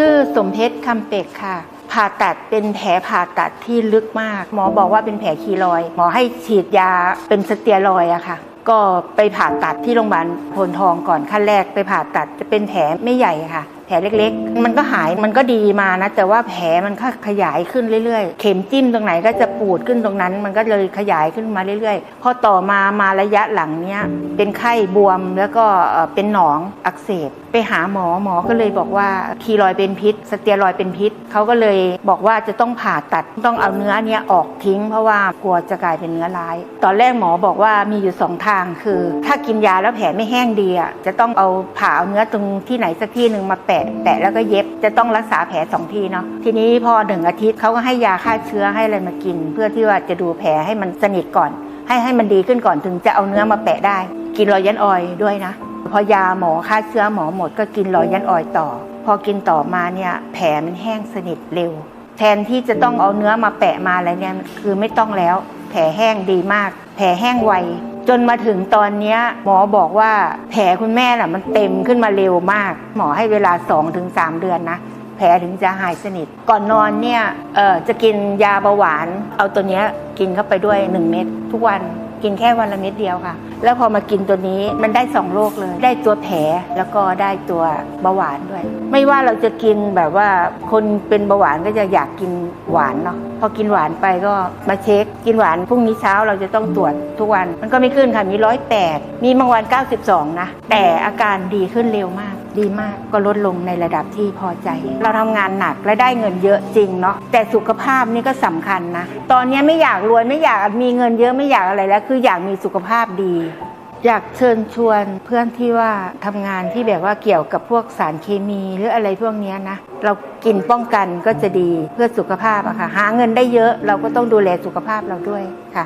ชื่อสมเพชรคำเป็กค่ะ ผ่าตัดเป็นแผลผ่าตัดที่ลึกมาก หมอบอกว่าเป็นแผลคีรอย หมอให้ฉีดยาเป็นสเตียรอยอะค่ะ ก็ไปผ่าตัดที่โรงพยาบาลโพนทองก่อนขั้นแรกไปผ่าตัดจะเป็นแผลไม่ใหญ่ค่ะ แผลเล็กๆ มันก็หายมันก็ดีมานะ แต่ว่าแผลมันก็ขยายขึ้นเรื่อยๆ เข็มจิ้มตรงไหนก็จะปูดขึ้นตรงนั้น มันก็เลยขยายขึ้นมาเรื่อยๆ พอต่อมามาระยะหลังเนี้ยเป็นไข้บวมแล้วก็เป็นหนองอักเสบไปหาหมอหมอก็เลยบอกว่าคีรอยด์เป็นพิษ สเตียรอยด์เป็นพิษเขาก็เลยบอกว่าจะต้องผ่าตัดต้องเอาเนื้อเนี้ยออกทิ้ง เพราะว่ากลัวจะกลายเป็นเนื้อร้าย ตอนแรกหมอบอกว่ามีอยู่สองทางคือ ถ้ากินยาแล้วแผลไม่แห้งดีอะจะต้องเอาผ่าเอาเนื้อตรงที่ไหนสักที่หนึ่งมาแปะแปะแล้วก็เย็บจะต้องรักษาแผลสองทีเนาะทีนี้พอหนึ่งอาทิตย์เขาก็ให้ยาฆ่าเชื้อให้อะไรมากิน เพื่อที่ว่าจะดูแผลให้มันสนิทก่อน ให้ให้มันดีขึ้นก่อนถึงจะเอาเนื้อมาแปะได้ กินรอยยันออยล์ด้วยนะ พอยาหมอฆ่าเชื้อหมอหมดก็กินรอยยันออยต่อ พอกินต่อมาเนี่ยแผลมันแห้งสนิทเร็ว แทนที่จะต้องเอาเนื้อมาแปะมาอะไรเนี่ยคือไม่ต้องแล้ว แผลแห้งดีมาก แผลแห้งไวจนมาถึงตอนนี้หมอบอกว่าแผลคุณแม่น่ะมันเต็มขึ้นมาเร็วมาก หมอให้เวลา 2-3 เดือนนะ แผลถึงจะหายสนิท ก่อนนอนเนี่ยเออจะกินยาเบาหวาน เอาตัวเนี้ยกินเข้าไปด้วย 1 เม็ดทุกวัน กินแค่วันละเม็ดเดียวค่ะ แล้วพอมากินตัวนี้มันได้สองโรคเลย ได้ตัวแผลแล้วก็ได้ตัวเบาหวานด้วย ไม่ว่าเราจะกินแบบว่าคนเป็นเบาหวานก็จะอยากกินหวานเนาะพอกินหวานไปก็มาเช็ค กินหวานพรุ่งนี้เช้าเราจะต้องตรวจทุกวัน มันก็ไม่ขึ้นค่ะมีร้อยแปดมีบางวัน 92 นะ แต่อาการดีขึ้นเร็วมาก ดีมากก็ลดลงในระดับที่พอใจ เราทำงานหนักและได้เงินเยอะจริงเนาะแต่สุขภาพนี่ก็สำคัญนะ ตอนนี้ไม่อยากรวยไม่อยากมีเงินเยอะไม่อยากอะไรแล้ว คืออยากมีสุขภาพดี อยากเชิญชวนเพื่อนที่ว่าทำงานที่แบบว่าเกี่ยวกับพวกสารเคมีหรืออะไรพวกนี้นะ เรากินป้องกันก็จะดีเพื่อสุขภาพอะค่ะหาเงินได้เยอะเราก็ต้องดูแลสุขภาพเราด้วยค่ะ